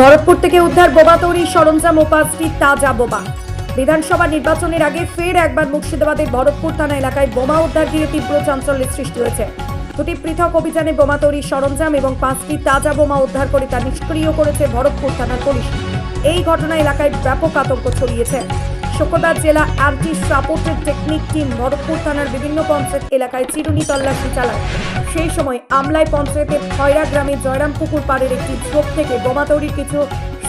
ভরতপুর থেকে উদ্ধার বোমা তৈরি সরঞ্জাম ও পাঁচটি তাজা বোমা। বিধানসভা নির্বাচনের আগে ফের একবার মুর্শিদাবাদের ভরতপুর থানা এলাকায় বোমা উদ্ধার ঘিরে তীব্র চাঞ্চল্যের সৃষ্টি হয়েছে। দুটি পৃথক অভিযানে বোমা তৈরির সরঞ্জাম এবং পাঁচটি তাজা বোমা উদ্ধার করে তা নিষ্ক্রিয় করেছে ভরতপুর থানার পুলিশ। এই ঘটনা এলাকায় ব্যাপক আতঙ্ক ছড়িয়েছে। শুক্রবার জেলা anti supported technique team Bharatpur থানার বিভিন্ন পঞ্চায়েত এলাকায় চিরুনি তল্লাশি চালায়। সেই সময় আমলাই পঞ্চায়েতের খয়রা গ্রামে জয়রামপুকুর পাড়ের একটি ঝোপ থেকে বোমা তৈরির কিছু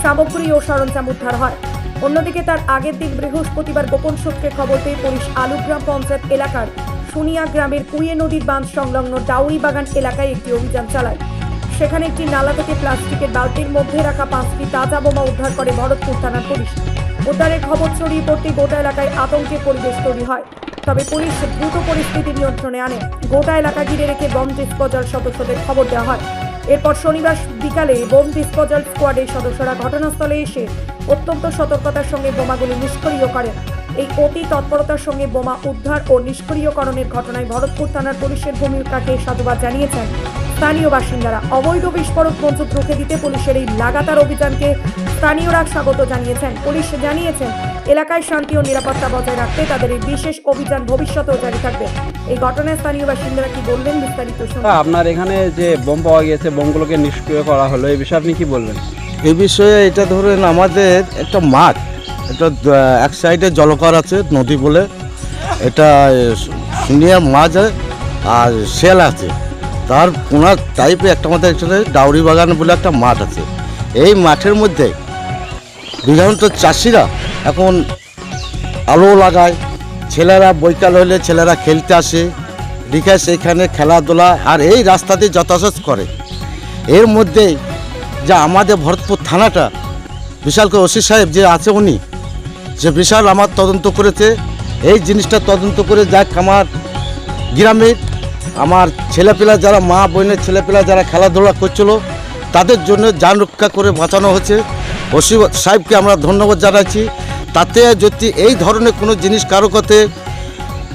সামগ্রী ও সরঞ্জাম উদ্ধার হয়। অন্যদিকে তার আগের দিন বৃহস্পতিবার গোপন সূত্রে খবর পেয়ে পুলিশ আলুগ্রাম পঞ্চায়েত এলাকার সুনিয়া গ্রামের কুয়ে নদীর বাঁধ সংলগ্ন ডাউরি বাগান এলাকায় একটি অভিযান চালায়। সেখানে একটি নালা থেকে প্লাস্টিকের বালতির মধ্যে রাখা পাঁচটি তাজা বোমা উদ্ধার করে ভরতপুর থানার পুলিশ। উদ্ধারের খবর ছড়িয়ে পড়তে গোটা এলাকায় আতঙ্কের পরিবেশ তৈরি হয়। তবে পুলিশ দ্রুত পরিস্থিতি নিয়ন্ত্রণে আনে। গোটা এলাকা ঘিরে রেখে বম ডিসপোজাল সদস্যদের খবর দেওয়া হয়। এরপর শনিবার বিকালে বোম ডিসপোজাল স্কোয়াডের সদস্যরা ঘটনাস্থলে এসে অত্যন্ত সতর্কতার সঙ্গে বোমাগুলি নিষ্ক্রিয় করেন। এই অতি তৎপরতার সঙ্গে বোমা উদ্ধার ও নিষ্ক্রিয়করণের ঘটনায় ভরতপুর থানার পুলিশের ভূমিকাকে সাধুবাদ জানিয়েছেন। স্থানীয় বাসিন্দারা অবৈধ বিস্ফোরক মজুত রুখে দিতে পুলিশের এই লাগাতার অভিযানকে স্থানীয়রা স্বাগত জানিয়েছেন। পুলিশ জানিয়েছেন এলাকায় শান্তি ও নিরাপত্তা বজায় রাখতে তাদের এই বিশেষ অভিযান ভবিষ্যতেও জারি থাকবে। এই ঘটনায় স্থানীয় বাসিন্দারা কি বললেন বিস্তারিত শুনুন আপনার এখানে যে বোম পাওয়া গিয়েছে বোমগুলোকে নিষ্ক্রিয় করা হলো এই বিষয়ে আপনি কি বললেন? এই বিষয়ে এটা ধরেন আমাদের একটা মাঠ এটা এক সাইডে জলকর আছে নদী বলে। এটা শুনিয়া মাছ হয় আর শেল আছে। তার কোনার টাইপে একটা আমাদের এখানে ডাউরি বাগান বলে একটা মাঠ আছে। এই মাঠের মধ্যে বিধানত চাষিরা এখন আলো লাগায়, ছেলেরা বৈকাল হলে ছেলেরা খেলতে আসে রিখা সেইখানে খেলাধুলা, আর এই রাস্তা দিয়ে যাতায়াত করে। এর মধ্যে যে আমাদের ভরতপুর থানাটা, বিশাল করে ওসি সাহেব যে আছে উনি, যে বিশাল আমার তদন্ত করেছে। এই জিনিসটা তদন্ত করে যাক আমার গ্রামের আমার ছেলেপেলা যারা মা বোনের ছেলেপেলা যারা খেলাধুলা করছিল তাদের জন্য যান রক্ষা করে বাঁচানো হচ্ছে। ওসি সাহেবকে আমরা ধন্যবাদ জানাচ্ছি। তাতে যদি এই ধরনের কোনো জিনিস কারও কাছে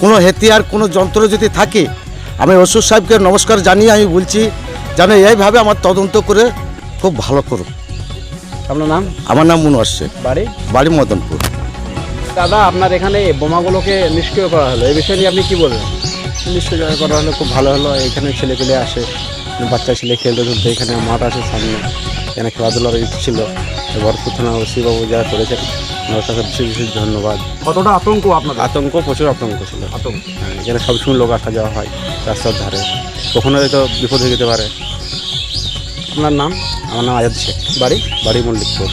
কোনো হেতিয়ার কোনো যন্ত্র যদি থাকে আমি ওসুর সাহেবকে নমস্কার জানিয়ে আমি বলছি যেন এইভাবে আমার তদন্ত করে খুব ভালো করুক। আপনার নাম? আমার নাম মনু আসছে বাড়ি? বাড়ি মদনপুর। দাদা আপনার এখানে এই বোমাগুলোকে নিষ্ক্রিয় করা হলো। এই বিষয়ে নিয়ে আপনি কি বলবেন? নিশ্চয় করা হলে খুব ভালো হলো। এখানে ছেলে পেলে আসে বাচ্চা ছেলে খেলতে ধুলতে এখানে মাঠ আছে সামনে। এখানে খেলাধুলার ইচ্ছে ছিল। ভরপুর থানা ওসিবাবু যারা করেছেন ওনার কাছে বিশেষ বিশেষ ধন্যবাদ। কতটা আতঙ্ক আপনার আতঙ্ক প্রচুর আতঙ্ক ছিল। আতঙ্ক। হ্যাঁ, এখানে সবসময় লোক আসা যাওয়া হয় রাস্তার ধারে। কখনো হয়তো বিপদ হয়ে যেতে পারে। আপনার নাম? আমার নাম আজাদ শেখ। বাড়ি? বাড়ি মল্লিকপুর।